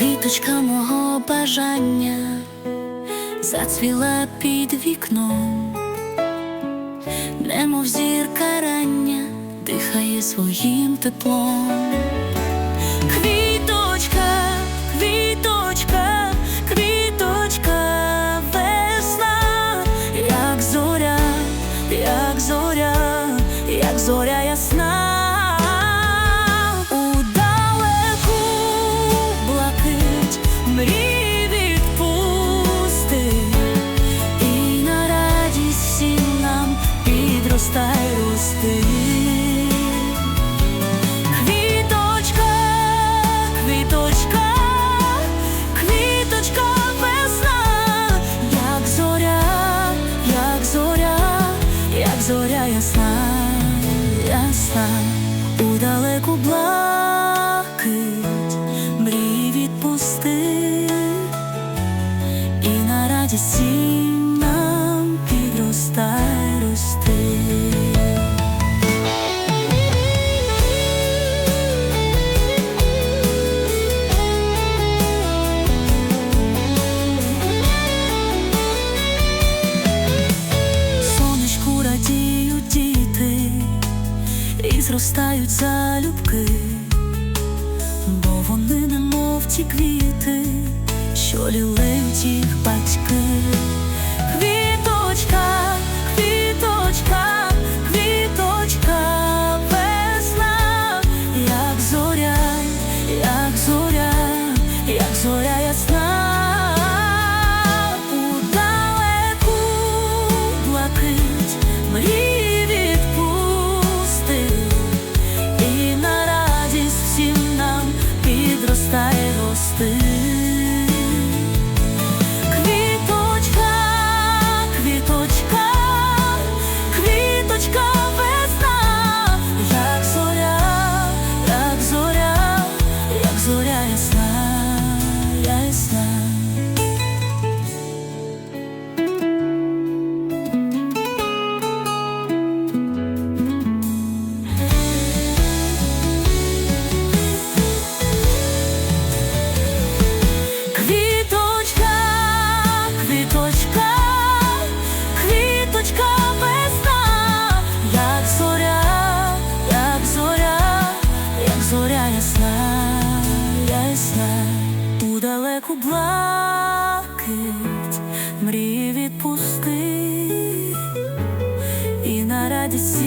Квіточка мого бажання зацвіла під вікном, немов зірка рання дихає своїм теплом. Підростай рости. Квіточка, квіточка, квіточка весна, як зоря, як зоря, як зоря ясна, ясна, у далеку блакить мрій відпусти, і на радість зростають залюбки, бо вони немов ті квіти, що лілеють їх батьки. Квіточка, квіточка, квіточка, весна, як зоря, як зоря, як зоря блакить мрії відпусти, і на радість